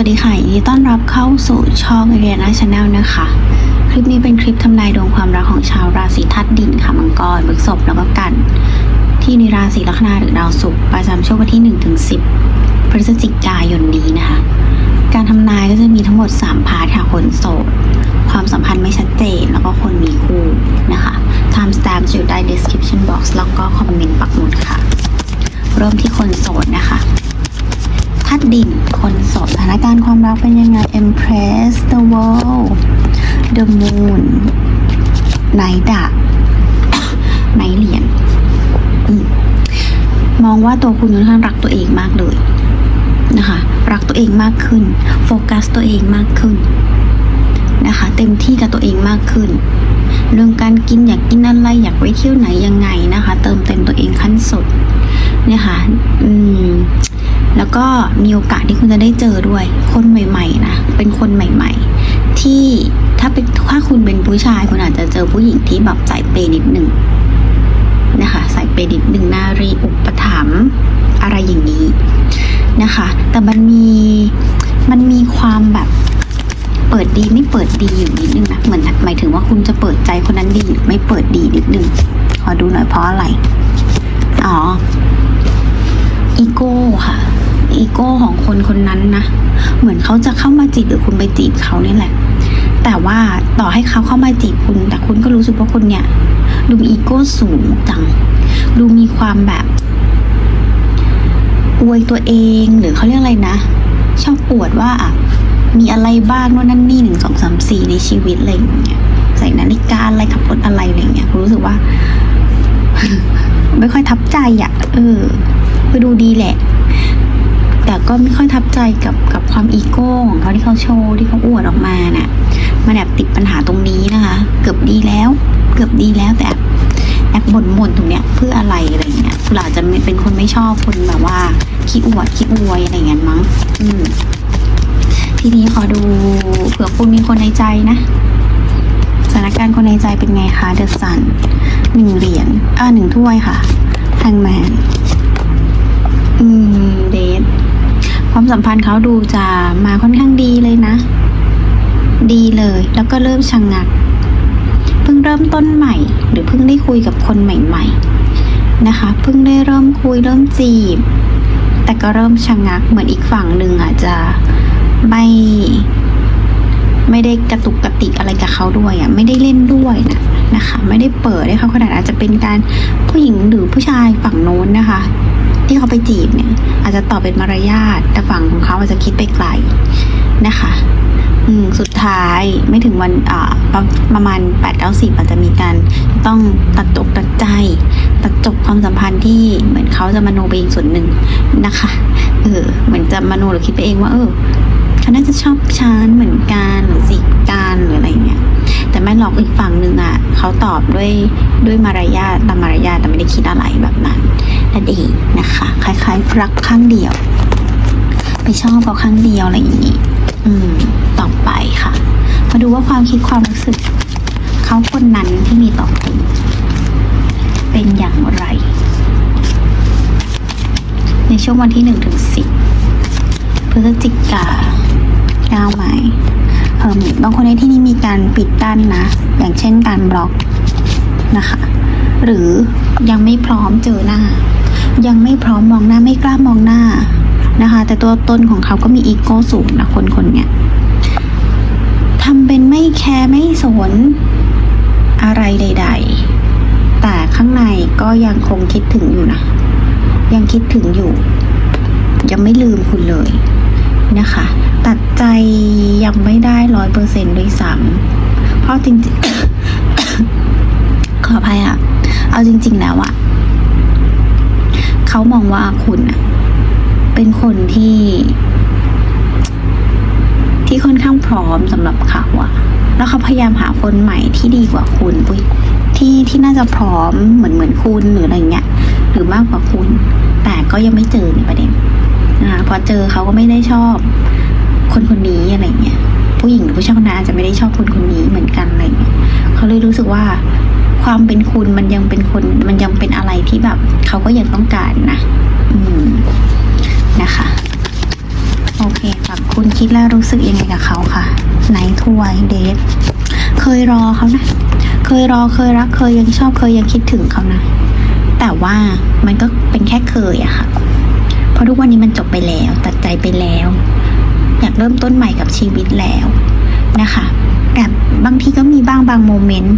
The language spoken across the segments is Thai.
วัสดีค่ะยินดีต้อนรับเข้าสู่ช่องเรียนาชาแนลนะคะ คลิปนี้เป็นคลิปทำนายดวงความรักของชาวราศีทัดดินค่ะมังกรบึกศพแล้วก็กัน ที่ในราศีลัคนาหรือดาวศุกร์ประจำช่วงวันที่1ถึง10 พฤศจิกายนนี้นะคะ การทำนายก็จะมีทั้งหมด 3 พาร์ทค่ะคนโสด ความสัมพันธ์ไม่ชัดเจนแล้วก็คนมีคู่นะคะ time stamp อยู่ใต้ description box ที่ยวไหนยังไงนะคะ เติมเต็มตัวเองขั้นสุดเนี่ยค่ะอืมแล้วก็มีโอกาสที่คุณจะได้เจอด้วย คนใหม่ ๆนะเป็นคนใหม่ ๆ ที่ถ้าเป็นถ้าคุณเป็นผู้ชายคุณอาจจะเจอผู้หญิงที่แบบสายเปย์นิดหนึ่งนะคะสายเปย์นิดหนึ่งนารีอุปถัมภ์อะไรอย่างนี้นะคะ แต่มันมีมันมีความแบบเปิดดีไม่เปิดดีอยู่นิดนึงนะเหมือนหมายถึงว่าคุณจะเปิดใจคนนั้นดีหรือไม่เปิดดีนิดนึง อดูหน่อยเพราะอะไร อ๋อ อีโก้ค่ะ อีโก้ของคนคนนั้นนะ เหมือนเขาจะเข้ามาจีบหรือคุณไปจีบเขานี่แหละ แต่ว่าต่อให้เขาเข้ามาจีบคุณ แต่คุณก็รู้สึกว่าคนเนี้ยดูมีอีโก้สูงจัง ดูมีความแบบอวยตัวเองหรือเขาเรียกอะไรนะ ชอบปวดว่าอะมีอะไรบ้างโน่นนั่นนี่หนึ่งสองสามสี่ในชีวิตอะไรอย่างเงี้ยใส่นาฬิกาอะไรขับรถอะไรอะไรอย่างเงี้ยคุณรู้สึกว่า ไม่ค่อยทับใจอะ เออคือดูดีแหละ แต่ก็ไม่ค่อยทับใจกับกับความอีโก้ของเขาที่เขาโชว์ที่เขาอวดออกมาน่ะ มันแอบติดปัญหาตรงนี้นะคะ เกือบดีแล้ว เกือบดีแล้วแต่แอบบ่นบ่นตรงเนี้ยเพื่ออะไรอะไรเงี้ยคุณอาจจะเป็นคนไม่ชอบคนแบบว่าขี้อวดขี้อวยอะไรเงี้ยมั้ง อืมทีนี้ขอดูเผื่อคุณมีคนในใจนะ สถานการณ์คนในใจเป็นไงคะเดอะซันหนึ่งเหรียญอ่าหนึ่งถ้วยค่ะแฮงแมนอืมเดทความสัมพันธ์เขาดูจะมาค่อนข้างดีเลยนะ ดีเลย แล้วก็เริ่มชะงงัก เพิ่งเริ่มต้นใหม่ หรือเพิ่งได้คุยกับคนใหม่ ๆ นะคะ เพิ่งได้เริ่มคุยเริ่มจีบ แต่ก็เริ่มชะงงักเหมือนอีกฝั่งหนึ่งอาจจะไม่ ไม่ได้กระตุกกระติกอะไรกับเขาด้วยอะไม่ได้เล่นด้วยนะนะคะ ไม่ได้เปิดให้เขาขนาดอาจจะเป็นการผู้หญิงหรือผู้ชายฝั่งโน้นนะคะ ที่เขาไปจีบเนี่ยอาจจะตอบเป็นมารยาทแต่ฝั่งของเขาอาจจะคิดไปไกลนะคะอืมสุดท้ายไม่ถึงวันอ่าประประมาณแปดเก้าสิบอาจจะมีการต้องตัดจบตัดใจ ตัดจบความสัมพันธ์ที่เหมือนเขาจะมโนไปอีกส่วนหนึ่งนะคะเออเหมือนจะมโนหรือคิดไปเองว่าเออ เขาน่าจะชอบฉันเหมือนกันหรือสิกันหรืออะไรเงี้ยแต่ไม่หรอกอีกฝั่งหนึ่งอะเขาตอบด้วยด้วยมารยาทตามมารยาทแต่ไม่ได้คิดอะไรแบบนั้นนั่นเองนะคะคล้ายๆรักข้างเดียว ไปชอบเขาข้างเดียวอะไรอย่างนี้อืมต่อไปค่ะ มาดูว่าความคิดความรู้สึกเขาคนนั้นที่มีต่อคุณเป็นอย่างไร ในช่วงวันที่หนึ่งถึงสิบพฤศจิกา เก้าไม้เพิ่มบางคนในที่นี้มีการปิดกั้นนะ อย่างเช่นการบล็อกนะคะ หรือยังไม่พร้อมเจอหน้า ยังไม่พร้อมมองหน้าไม่กล้ามองหน้านะคะ แต่ตัวตนของเขาก็มีอีโก้สูงนะคนคนเนี้ยทำเป็นไม่แคร์ไม่สนอะไรใด ๆ แต่ข้างในก็ยังคงคิดถึงอยู่นะ ยังคิดถึงอยู่ ยังไม่ลืมคุณเลย นะคะ ตัดใจยังไม่ได้ร้อยเปอร์เซ็นต์ด้วยซ้ำเพราะจริงๆ ขออภัยค่ะเอาจริง ๆ แล้วอะเขามองว่าคุณอะเป็นคนที่ ที่ค่อนข้างพร้อมสำหรับเขาอะแล้วเขาพยายามหาคนใหม่ที่ดีกว่าคุณอุ้ยที่ที่น่าจะพร้อมเหมือนเหมือนคุณหรืออะไรเงี้ยหรือมากกว่าคุณ แต่ก็ยังไม่เจอในประเด็น นะคะพอเจอเขาก็ไม่ได้ชอบ คนคนนี้อะไรเงี้ยผู้หญิงหรือผู้ชายคนนั้นอาจจะไม่ได้ชอบคนคนนี้เหมือนกันอะไรเงี้ยเขาเลยรู้สึกว่าความเป็นคุณมันยังเป็นคนมันยังเป็นอะไรที่แบบเขาก็ยังต้องการนะอืมนะคะ โอเคฝั่งคุณคิดแล้วรู้สึกยังไงกับเขาค่ะไหนทัวยเดทเคยรอเขานะ เคยรอเคยรักเคยยังชอบเคยยังคิดถึงเขานะ แต่ว่ามันก็เป็นแค่เคยอะค่ะ ราะทุกวันนี้มันจบไปแล้ว ตัดใจไปแล้ว อยากเริ่มต้นใหม่กับชีวิตแล้วนะคะแต่บางทีก็มีบ้างบางโมเมนต์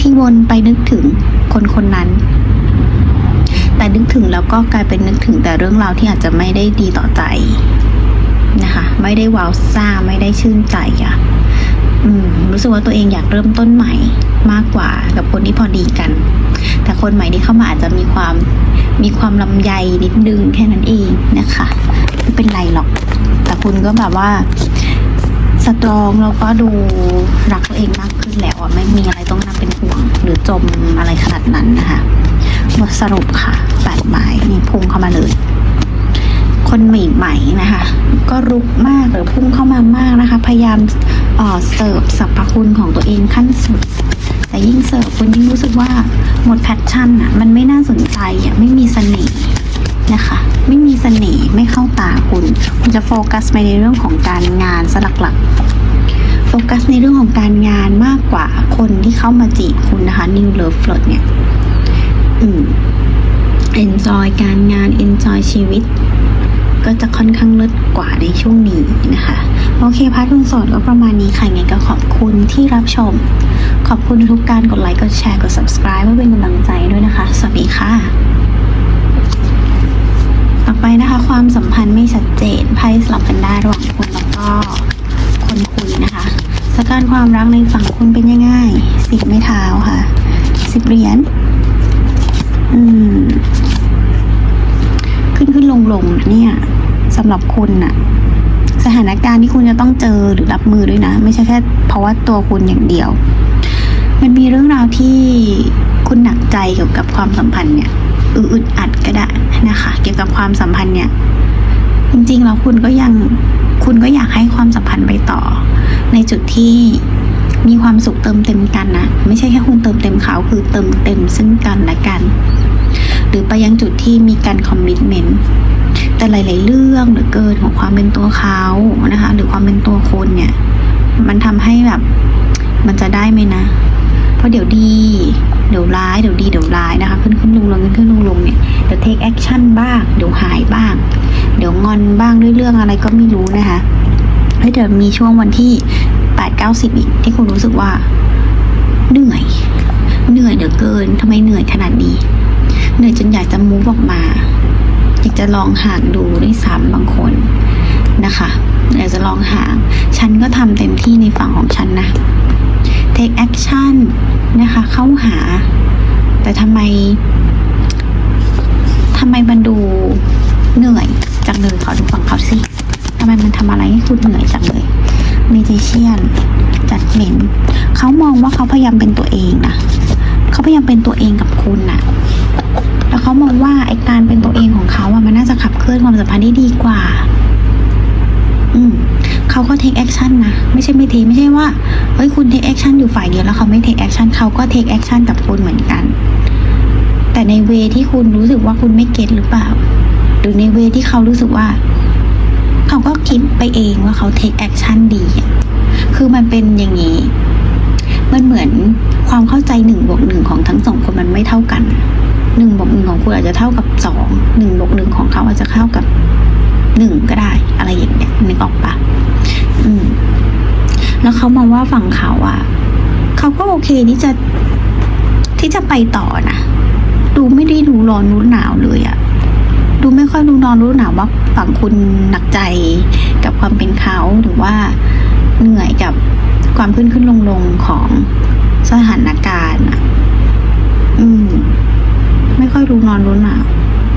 ที่วนไปนึกถึงคนคนนั้น แต่นึกถึงแล้วก็กลายเป็นนึกถึงแต่เรื่องราวที่อาจจะไม่ได้ดีต่อใจนะคะ ไม่ได้ว้าวซ่าไม่ได้ชื่นใจอะ อืมรู้สึกว่าตัวเองอยากเริ่มต้นใหม่มากกว่ากับคนที่พอดีกัน แต่คนใหม่ที่เข้ามาอาจจะมีความมีความลำใยนิดนึงแค่นั้นเองนะคะไม่เป็นไรหรอก แต่คุณก็แบบว่าสตรองแล้วก็ดูรักตัวเองมากขึ้นแล้วอะไม่มีอะไรต้องน่าเป็นห่วง หรือจมอะไรขนาดนั้นนะคะบทสรุปค่ะแปดหมายนี่พุ่งเข้ามาเลย คนใหม่ๆนะคะ ก็รุกมากหรือพุ่งเข้ามามากนะคะ พยายามเออเสิร์ฟสรรพคุณของตัวเองขั้นสุด แต่ยิ่งเสิร์ฟคุณยิ่งรู้สึกว่าหมดแพชชั่นอะมันไม่น่าสนใจอะไม่มีเสน่ห์นะคะไม่มีเสน่ห์ไม่เข้าตาคุณ คุณจะโฟกัสไปในเรื่องของการงานสลักหลักๆโฟกัสในเรื่องของการงานมากกว่าคนที่เข้ามาจีบคุณนะคะ New Love Flirt เนี่ย อืม enjoy การงาน enjoy ชีวิต ก็จะค่อนข้างเลิศกว่าในช่วงนี้นะคะ โอเคพาร์ทคุณโสดก็ประมาณนี้ค่ะไงก็ขอบคุณที่รับชม ขอบคุณทุกการกดไลค์กดแชร์กด subscribe เพื่อเป็นกำลังใจด้วยนะคะ สวัสดีค่ะ ต่อไปนะคะ ความสัมพันธ์ไม่ชัดเจนไพ่สลับกันได้ระหว่างคุณแล้วก็คนคุยนะคะสถานความรักในฝั่งคุณเป็นยังไงสิบไม้เท้าค่ะสิบเหรียญอืม ขึ้นขึ้นลงลงเนี่ย สำหรับคุณน่ะสถานการณ์ที่คุณจะต้องเจอหรือรับมือด้วยนะ ไม่ใช่แค่เพราะว่าตัวคุณอย่างเดียว มันมีเรื่องราวที่คุณหนักใจเกี่ยวกับความสัมพันธ์เนี่ยอึดอัดก็ได้นะคะ เกี่ยวกับความสัมพันธ์เนี่ย จริงๆแล้วคุณก็ยังคุณก็อยากให้ความสัมพันธ์ไปต่อ ในจุดที่มีความสุขเติมเต็มกันนะไม่ใช่แค่คุณเติมเต็มเขาคือเติมเต็มซึ่งกันและกัน หรือไปยังจุดที่มีการคอมมิชเมนต์ แต่หลาย ๆ เรื่องหรือเกินของความเป็นตัวเขานะคะ หรือความเป็นตัวคนเนี่ย มันทำให้แบบ มันจะได้ไหมนะ เพราะเดี๋ยวดี เดี๋ยวร้าย เดี๋ยวดี เดี๋ยวร้ายนะคะ ขึ้นขึ้นลงลงขึ้นขึ้นลงลงเนี่ย เดี๋ยวเทคแอคชั่นบ้าง เดี๋ยวหายบ้าง เดี๋ยวงอนบ้างด้วยเรื่องอะไรก็ไม่รู้นะคะแล้วเดี๋ยวมีช่วงวันที่แปดเก้าสิบอีกที่คุณรู้สึกว่า เหนื่อย เหนื่อยเหลือเกินทำไมเหนื่อยขนาดนี้ เหนื่อยจนอยากจะมูฟออกมา อยากจะลองห่างดูด้วยซ้ำบางคนนะคะอยากจะลองห่าง ฉันก็ทำเต็มที่ในฝั่งของฉันนะ take action นะคะ เข้าหา แต่ทำไมทำไมมันดูเหนื่อยจังเลยขอดูฝั่งเขาสิทำไมมันทำอะไรให้คุณเหนื่อยจังเลย magician จัดเหม็นเขามองว่าเขาพยายามเป็นตัวเองนะเขาพยายามเป็นตัวเองกับคุณน่ะ แล้วเขามองว่าไอการเป็นตัวเองของเขาอะมันน่าจะขับเคลื่อนความสัมพันธ์ได้ดีกว่า อืมเขาก็ take action นะ ไม่ใช่ไม่ take ไม่ใช่ว่าเฮ้ยคุณ take action อยู่ฝ่ายเดียวแล้วเขาไม่ take action เขาก็ take action กับคุณเหมือนกัน แต่ในเวที่คุณรู้สึกว่าคุณไม่เก็ตหรือเปล่า หรือในเวที่เขารู้สึกว่า เขาก็คิดไปเองว่าเขา take action ดีคือมันเป็นอย่างนี้มันเหมือนความเข้าใจหนึ่งบวกหนึ่งของทั้งสองคนมันไม่เท่ากัน หนึ่งบวกหนึ่งของคุณอาจจะเท่ากับสองหนึ่งบวกหนึ่งของเขาอาจจะเท่ากับหนึ่งก็ได้ อะไรอย่างเงี้ยนึกออกปะอืม แล้วเขามองว่าฝั่งเขาอะเขาก็โอเคที่จะที่จะไปต่อนะดูไม่ได้ดูร้อนรู้หนาวเลยอะดูไม่ค่อยรู้ร้อนรู้หนาวว่าฝั่งคุณหนักใจกับความเป็นเขาหรือว่าเหนื่อยกับความขึ้นขึ้นลงลงของสถานการณ์อะ ไม่ค่อยรู้นอนรู้หนาว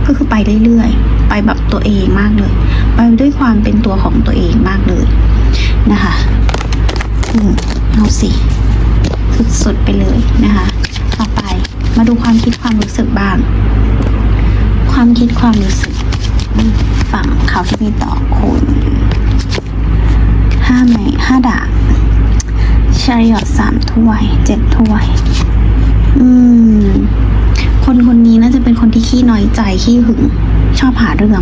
ก็คือไปเรื่อยๆ ไปแบบตัวเองมากเลย ไปด้วยความเป็นตัวของตัวเองมากเลยนะคะอืมเอาสิสุดๆไปเลยนะคะ ต่อไปมาดูความคิดความรู้สึกบ้าง ความคิดความรู้สึก ฝั่งเขาที่มีต่อคุณห้าไม้ห้าดาบชายอดสามถ้วยเจ็ดถ้วย อืม คนคนนี้น่าจะเป็นคนที่ขี้น้อยใจขี้หึง ชอบหาเรื่อง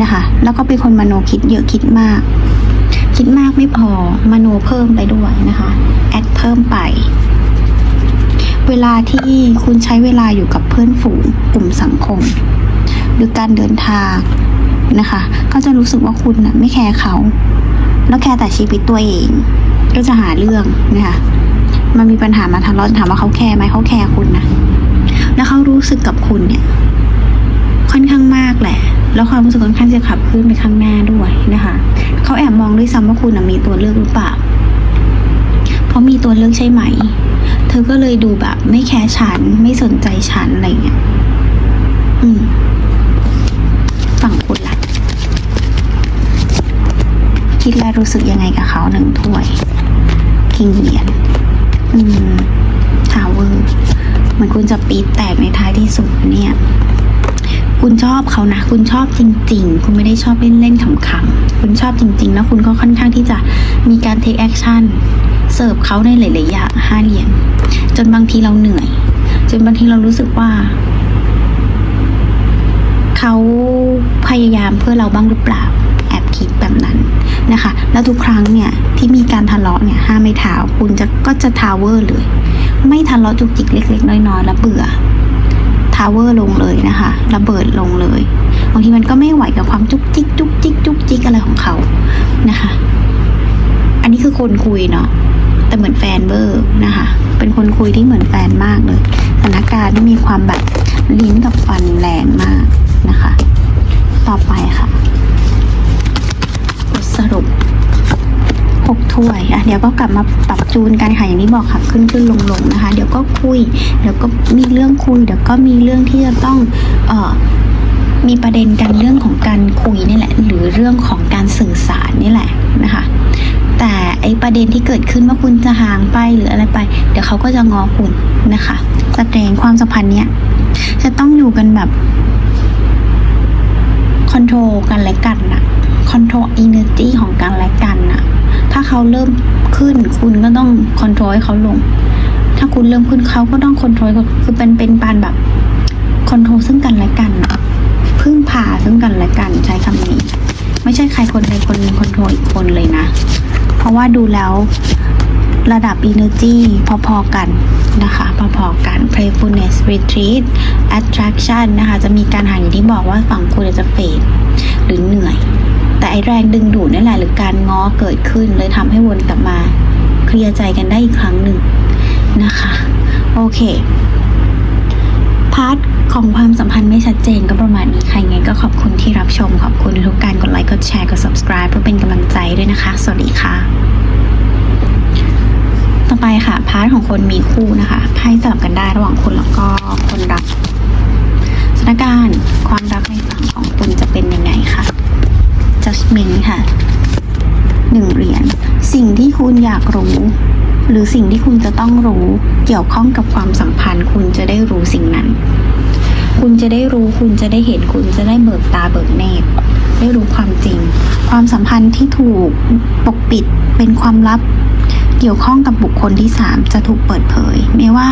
นะคะ แล้วก็เป็นคนมโนคิดเยอะคิดมาก คิดมากไม่พอมโนเพิ่มไปด้วยนะคะแอดเพิ่มไป เวลาที่คุณใช้เวลาอยู่กับเพื่อนฝูงกลุ่มสังคม หรือการเดินทางนะคะ ก็จะรู้สึกว่าคุณนะไม่แคร์เขา แล้วแคร์แต่ชีวิตตัวเอง ก็จะหาเรื่องนะคะมันมีปัญหามาทะเลาะถามว่าเขาแคร์ไหมเขาแคร์คุณนะ แล้วเขารู้สึกกับคุณเนี่ย ค่อนข้างมากแหละ แล้วความรู้สึกค่อนข้างจะขับเคลื่อนไปข้างหน้าด้วยนะคะเขาแอบมองด้วยซ้ำว่าคุณมีตัวเลือกหรือเปล่าเพราะมีตัวเลือกใช่ไหม เธอก็เลยดูแบบ ไม่แคร์ฉันไม่สนใจฉันอะไรเงี้ยอืมฝั่งคุณล่ะคิดและรู้สึกยังไงกับเขาหนึ่งถ้วย คิงเหรียญอืมทาวเวอร์ มือนคุณจะปีแตกในท้ายที่สุดเนี่ย คุณชอบเขานะ คุณชอบจริง ๆ คุณไม่ได้ชอบเล่นๆขำๆคุณชอบจริง ๆ แล้วคุณก็ค่อนข้างที่จะมีการ take action เสิร์ฟเขาในหลายๆอย่างห้าเหรียญจนบางทีเราเหนื่อย จนบางทีเรารู้สึกว่า เขาพยายามเพื่อเราบ้างหรือเปล่าแอบคิดแบบนั้นนะคะ แล้วทุกครั้งเนี่ยที่มีการทะเลาะเนี่ยห้าไม่เท้าคุณจะก็จะทาวเวอร์เลย ไม่ทะเลาจุกจิกเล็ก ๆ น้อยๆแล้วเบื่อทาวเวอร์ลงเลยนะคะระเบิดลงเลยบางทีมันก็ไม่ไหวกับความจุกจิกจุกจิกจุกจิกอะไรของเขานะคะ อันนี้คือคนคุยเนาะแต่เหมือนแฟนเบอร์นะคะ เป็นคนคุยที่เหมือนแฟนมากเลยสถานการณ์ที่มีความแบบลิ้นกับฟันแรงมากนะคะ ต่อไปค่ะบทสรุปหกถ้วยอะเดี๋ยวก็กลับมาปรับ จูนกันค่ะอย่างที่บอกค่ะขึ้นขึ้นลงลงนะคะ เดี๋ยวก็คุย เดี๋ยวก็มีเรื่องคุย เดี๋ยวก็มีเรื่องที่จะต้องเอ่อมีประเด็นกันเรื่องของการคุยนี่แหละ หรือเรื่องของการสื่อสารนี่แหละนะคะแต่ไอประเด็นที่เกิดขึ้นว่าคุณจะห่างไปหรืออะไรไป เดี๋ยวเขาก็จะงอคุณนะคะแสดงความสัมพันธ์เนี้ยจะต้องอยู่กันแบบคอนโทรลกันและกันนะคอนโทรลอินเนอร์จีของกันและกันนะ ถ้าเขาเริ่มขึ้นคุณก็ต้องคอนโทรลให้เขาลง ถ้าคุณเริ่มขึ้นเขาก็ต้องคอนโทรลคือเป็นเป็นปานแบบคอนโทรลซึ่งกันและกัน พึ่งพาซึ่งกันและกันใช้คำนี้ ไม่ใช่ใครคนใดคนหนึ่งคอนโทรลอีกคนเลยนะ เพราะว่าดูแล้วระดับ energy พอๆกันนะคะ พอๆกัน playfulness retreat attraction นะคะ จะมีการหางอย่างที่บอกว่าฝั่งคุณจะเฟดหรือเหนื่อย แต่ไอแรงดึงดูดนี่นแหละหรือการง้อเกิดขึ้นเลยทำให้วนกลับมา เคลียร์ใจกันได้อีกครั้งหนึ่งนะคะ โอเค พาร์ทของความสัมพันธ์ไม่ชัดเจนก็ประมาณนี้ใครไงก็ขอบคุณที่รับชม ขอบคุณทุกการกดไลค์กดแชร์กด subscribe เพื่อเป็นกำลังใจด้วยนะคะ สวัสดีค่ะ ต่อไปค่ะ พาร์ทของคนมีคู่นะคะไพ่สลับกันได้ระหว่างคุณแล้วก็คนรักสถานการณ์ความรักในฝั่งของคุณจะเป็นยังไงคะ judgment ค่ะหนึ่งเหรียญสิ่งที่คุณอยากรู้ หรือสิ่งที่คุณจะต้องรู้เกี่ยวข้องกับความสัมพันธ์ คุณจะได้รู้สิ่งนั้น คุณจะได้รู้คุณจะได้เห็นคุณจะได้เบิกตาเบิกเนตรได้รู้ความจริง ความสัมพันธ์ที่ถูกปกปิดเป็นความลับ เกี่ยวข้องกับบุคคลที่สามจะถูกเปิดเผย ไม่ว่า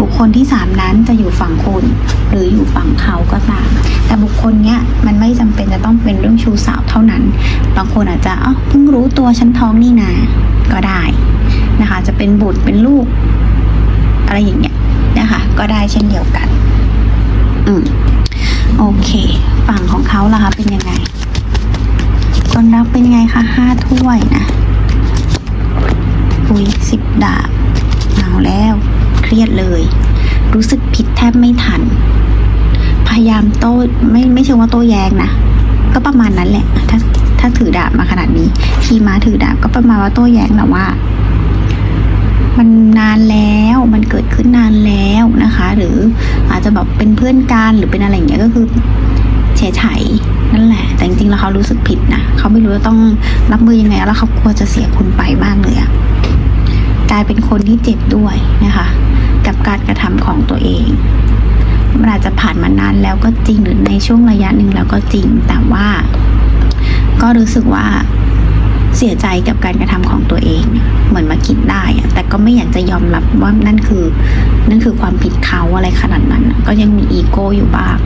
บุคคลที่สามนั้นจะอยู่ฝั่งคุณหรืออยู่ฝั่งเขาก็ตาม แต่บุคคลเนี้ยมันไม่จำเป็นจะต้องเป็นเรื่องชู้สาวเท่านั้น บางคนอาจจะอ๋อเพิ่งรู้ตัวฉันท้องนี่นา ก็ได้นะคะ จะเป็นบุตรเป็นลูก อะไรอย่างเงี้ยนะคะ ก็ได้เช่นเดียวกัน อืมโอเค ฝั่งของเขาล่ะคะเป็นยังไงคนรักเป็นยังไงคะห้าถ้วยนะ อุ้ยสิบดาบเอาแล้ว เครียดเลย รู้สึกผิดแทบไม่ทัน พยายามโต้ไม่ไม่เชิงว่าโต้แย้งนะ ก็ประมาณนั้นแหละ ถ้าถ้าถือดาบมาขนาดนี้ขี่ม้าถือดาบก็ประมาณว่าโต้แย้งแหละว่า มันนานแล้วมันเกิดขึ้นนานแล้วนะคะ หรืออาจจะแบบเป็นเพื่อนกันหรือเป็นอะไรอย่างเงี้ยก็คือเฉยๆนั่นแหละ แต่จริงๆแล้วเขารู้สึกผิดนะเขาไม่รู้ว่าต้องรับมือยังไงแล้วเขากลัวจะเสียคุณไปมากเลยอะ กลายเป็นคนที่เจ็บด้วยนะคะ กับการกระทำของตัวเองมันอาจจะผ่านมานานแล้วก็จริงหรือในช่วงระยะหนึ่งแล้วก็จริง แต่ว่า ก็รู้สึกว่าเสียใจกับการกระทำของตัวเอง เหมือนมาคิดได้ แต่ก็ไม่อยากจะยอมรับว่านั่นคือ นั่นคือความผิดเขาอะไรขนาดนั้น ก็ยังมีอีโก้อยู่บ้าง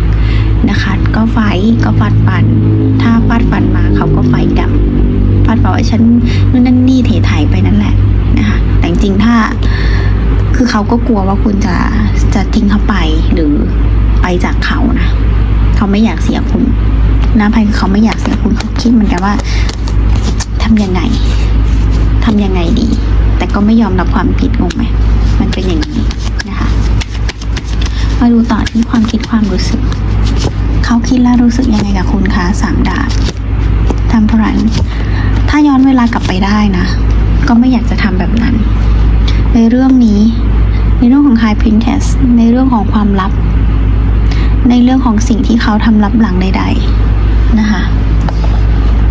นะคะ ก็ไฟก็ฟาดฟัน ถ้าฟาดฟันมาเขาก็ไฟท์กลับฟาดบอกว่าฉันนู่นนั่นนี่เถไถไปนั่นแหละ นะคะแต่จริงถ้า คือเขาก็กลัวว่าคุณจะจะทิ้งเขาไปหรือไปจากเขานะเขาไม่อยากเสียคุณนะภัยเขาไม่อยากเสียคุณเขาคิดเหมือนกันว่าทำยังไงทำยังไงดี แต่ก็ไม่ยอมรับความผิดงงไหมมันเป็นอย่างนี้นะคะมาดูต่อที่ความคิดความรู้สึกเขาคิดและรู้สึกยังไงกับคุณคะสามดาบทำพรันถ้าย้อนเวลากลับไปได้นะ ก็ไม่อยากจะทำแบบนั้น ในเรื่องนี้ ในเรื่องของ High Princess ในเรื่องของความลับ ในเรื่องของสิ่งที่เขาทำลับหลังใด ๆ นะคะ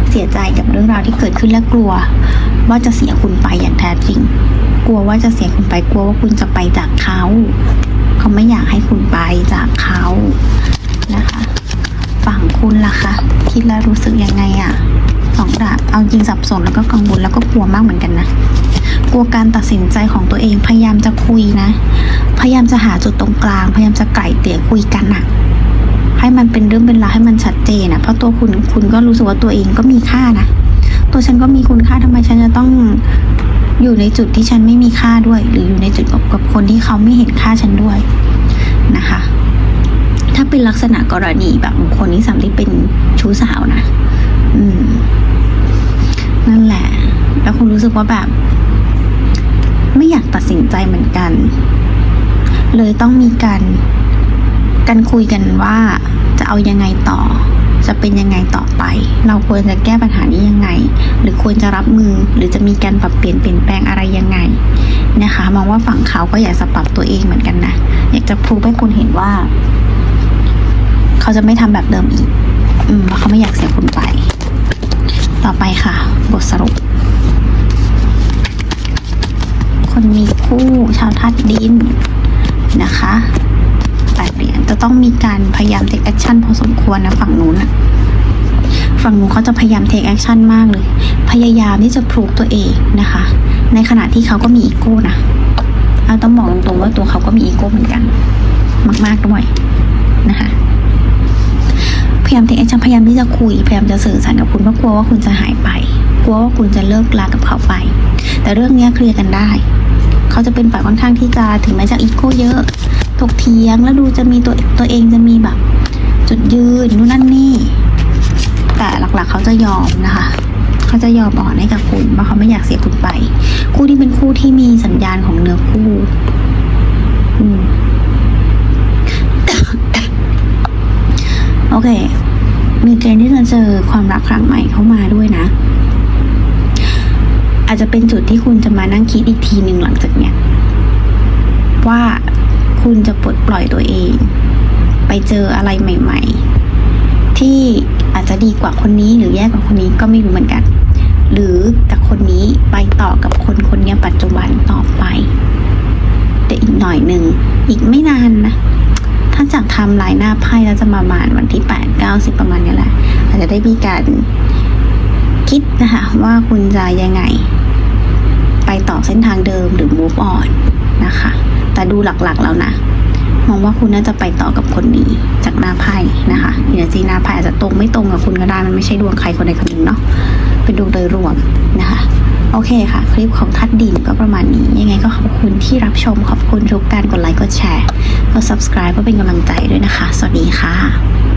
เสียใจกับเรื่องราวที่เกิดขึ้นและกลัว ว่าจะเสียคุณไปอย่างแท้จริง กลัวว่าจะเสียคุณไปกลัวว่าคุณจะไปจากเขา เขาไม่อยากให้คุณไปจากเขานะคะ ฝั่งคุณล่ะคะคิดแล้วรู้สึกยังไงอะ สองดาบเอาจริงสับสนแล้วก็กังวลแล้วก็กลัวมากเหมือนกันนะ กลัวการตัดสินใจของตัวเองพยายามจะคุยนะ พยายามจะหาจุดตรงกลาง พยายามจะไกล่เกลี่ยคุยกันน่ะให้มันเป็นเรื่องเป็นราวให้มันชัดเจนนะเพราะตัวคุณคุณก็รู้สึกว่าตัวเองก็มีค่านะ ตัวฉันก็มีคุณค่าทำไมฉันจะต้องอยู่ในจุดที่ฉันไม่มีค่าด้วย หรืออยู่ในจุดกับกับคนที่เขาไม่เห็นค่าฉันด้วยนะคะ ถ้าเป็นลักษณะกรณีแบบคคลที่สามที่เป็นชู้สาวนะ อืม นั่นแหละ แล้วคุณรู้สึกว่าแบบ ไม่อยากตัดสินใจเหมือนกัน เลยต้องมีการการคุยกันว่าจะเอายังไงต่อ จะเป็นยังไงต่อไป เราควรจะแก้ปัญหานี้ยังไง หรือควรจะรับมือหรือจะมีการปรับเปลี่ยนเปลี่ยนแปลงอะไรยังไงนะคะ มองว่าฝั่งเขาก็อยากจะปรับตัวเองเหมือนกันนะอยากจะพูดให้คุณเห็นว่า เขาจะไม่ทำแบบเดิมอีก อืมเพราะเขาไม่อยากเสียคุณไป ต่อไปค่ะ บทสรุป คนมีคู่ชาวธาตุดินนะคะแปดเหรียญจะต้องมีการพยายาม take action พอสมควรนะฝั่งนู้นอะฝั่งนู้นเขาจะพยายาม take action มากเลย พยายามที่จะพรูฟตัวเองนะคะ ในขณะที่เขาก็มีอีโก้นะเราต้องบอกตรงๆว่าตัวเขาก็มีอีโก้เหมือนกัน มากๆด้วยนะคะ พยายาม take action พยายามที่จะคุยพยายามจะสื่อสารกับคุณเพราะกลัวว่าคุณจะหายไป กลัวว่าคุณจะเลิกลากับเขาไป แต่เรื่องนี้เคลียร์กันได้ เขาจะเป็นฝ่ายค่อนข้างที่จะถึงแม้จะอีโก้เยอะถกเถียงแล้วดูจะมีตัวตัวเองจะมีแบบ จุดยืนนู่นนั่นนี่ แต่หลักๆเขาจะยอมนะคะเขาจะยอมอ่อนให้กับคุณเพราะเขาไม่อยากเสียคุณไป คู่ที่เป็นคู่ที่มีสัญญาณของเนื้อคู่ อืม โอเค มีเกณฑ์ที่จะเจอความรักครั้งใหม่เข้ามาด้วยนะ อาจจะเป็นจุดที่คุณจะมานั่งคิดอีกทีหนึ่งหลังจากเนี้ยว่าคุณจะปลดปล่อยตัวเอง ไปเจออะไรใหม่ ๆ ที่อาจจะดีกว่าคนนี้หรือแย่กว่าคนนี้ก็ไม่รู้เหมือนกัน หรือจากคนนี้ไปต่อกับคนคนนี้ปัจจุบันต่อไปแต่อีกหน่อยหนึ่งอีกไม่นานนะ ถ้าจากทำลายหน้าไพ่แล้วจะประมาณวันที่แปดเก้าสิบประมาณนี้แหละ อาจจะได้มีการคิดนะคะว่าคุณจะยังไง ไปต่อเส้นทางเดิมหรือ move on นะคะ แต่ดูหลักๆแล้วนะมองว่าคุณน่าจะไปต่อกับคนนี้จากหน้าไพ่นะคะเดี๋ยวจีหน้าไพ่อาจจะตรงไม่ตรงกับคุณก็ได้มันไม่ใช่ดวงใครคนใดคนหนึ่งเนาะเป็นดวงโดยรวมนะคะ โอเคค่ะ คลิปของทัดดินก็ประมาณนี้ ยังไงก็ขอบคุณที่รับชมขอบคุณทุกการกดไลค์กดแชร์กด subscribe เพื่อเป็นกำลังใจด้วยนะคะ สวัสดีค่ะ